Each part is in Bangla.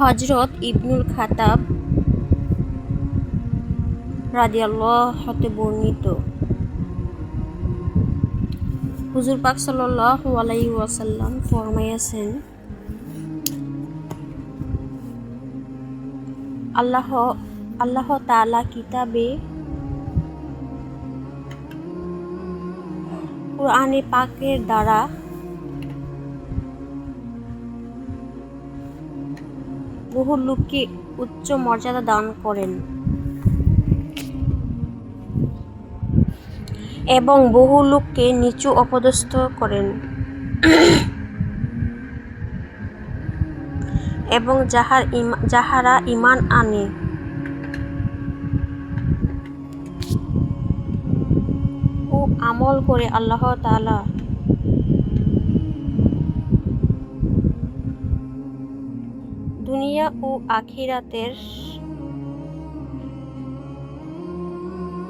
হজরত ইবনুল খাতাব রাদিয়াল্লাহ হতে বর্ণিত। হুজুর পাক আলাইহি ওয়াসাল্লাম ফরমাইয়াছেন, আল্লাহ আল্লাহ তাআলা কিতাবে কোরআনে পাকের দ্বারা বহু লোককে উচ্চ মর্যাদা দান করেন। এবং বহু লোককে নিচু অপদস্থ করেন। এবং যাহার যাহারা ইমান আনে। ও আমল করে আল্লাহ তাআলা দুনিয়া ও আখিরাতের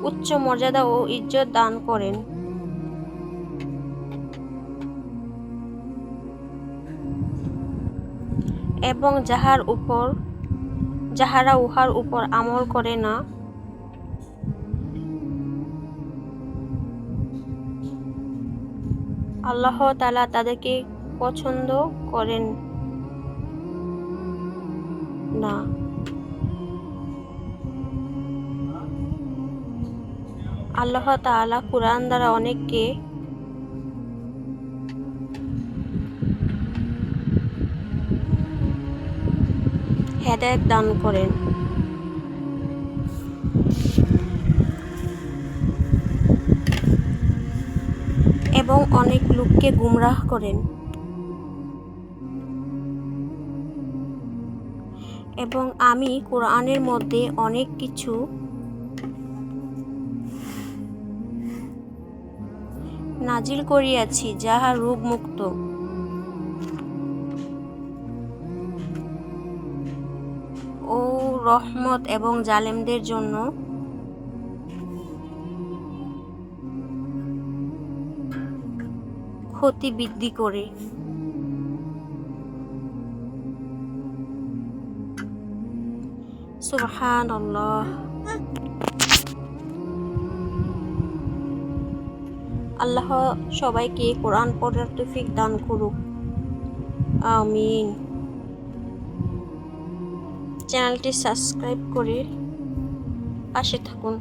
উচ্চ মর্যাদা ও ইজ্জত দান করেন। এবং যাহার উপর, যাহারা উহার উপর আমল করে না, আল্লাহ তালা তাদেরকে পছন্দ করেন। না। আল্লাহ তাআলা কুরআন দ্বারা অনেককে হেদায়েত দান করেন। এবং অনেক লোককে গুমরাহ করেন। এবং আমি কোরআনের মধ্যে অনেক কিছু নাজিল করিয়াছি, যাহা রোগমুক্ত ও রহমত এবং জালেমদের জন্য ক্ষতি বৃদ্ধি করে। সুবহান আল্লাহ সবাইকে কোরআন পড়ার তৌফিক দান করুক। আমিন। চ্যানেলটি সাবস্ক্রাইব করে পাশে থাকুন।